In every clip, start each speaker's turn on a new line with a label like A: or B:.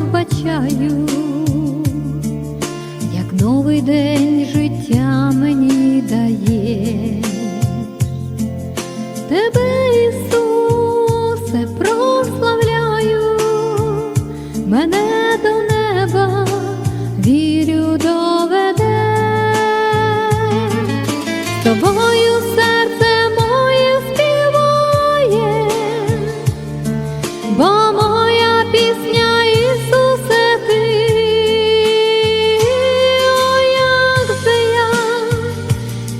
A: вбачаю, як новий день життя мені дає, тебе, Ісусе, прославляю, мене до неба, вірю доведе тобою.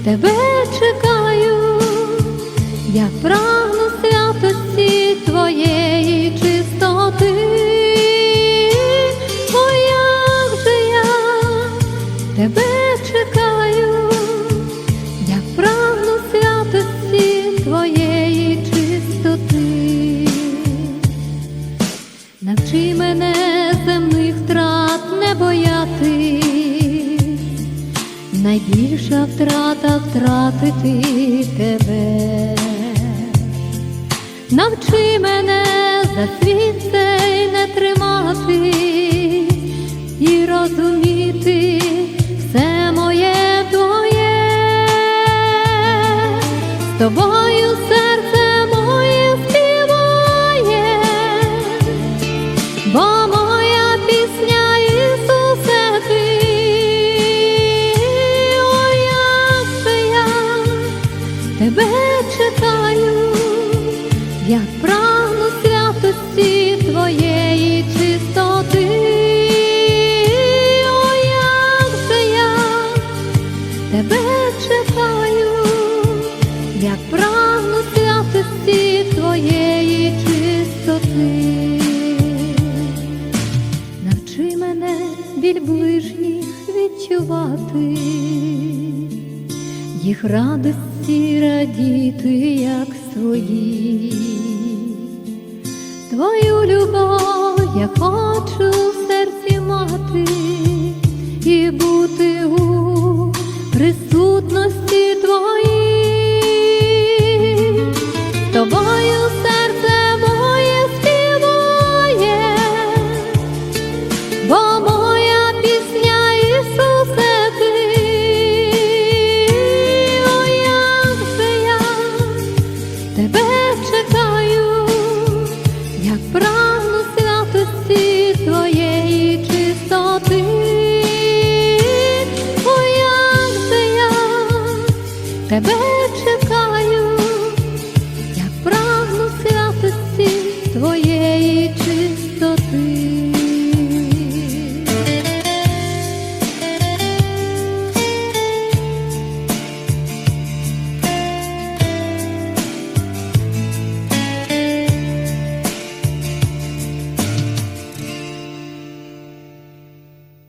A: тебе чекаю, я прагну святості твоєї. Найбільша втрата втратити тебе. Навчи мене за світ цей не тримати і розуміти все моє твоє, з тобою чекаю, як прагну святості твоєї чистоти, О, як же я тебе чекаю, як прагну святості твоєї чистоти. Навчи мене біль ближніх відчувати, їх радості радіти, як свої. Твою любов я хочу в серці мати і бути у присутності твоїй. як прагну святості твоєї чистоти, О, як це я тебе чекаю, як прагну святості твоєї.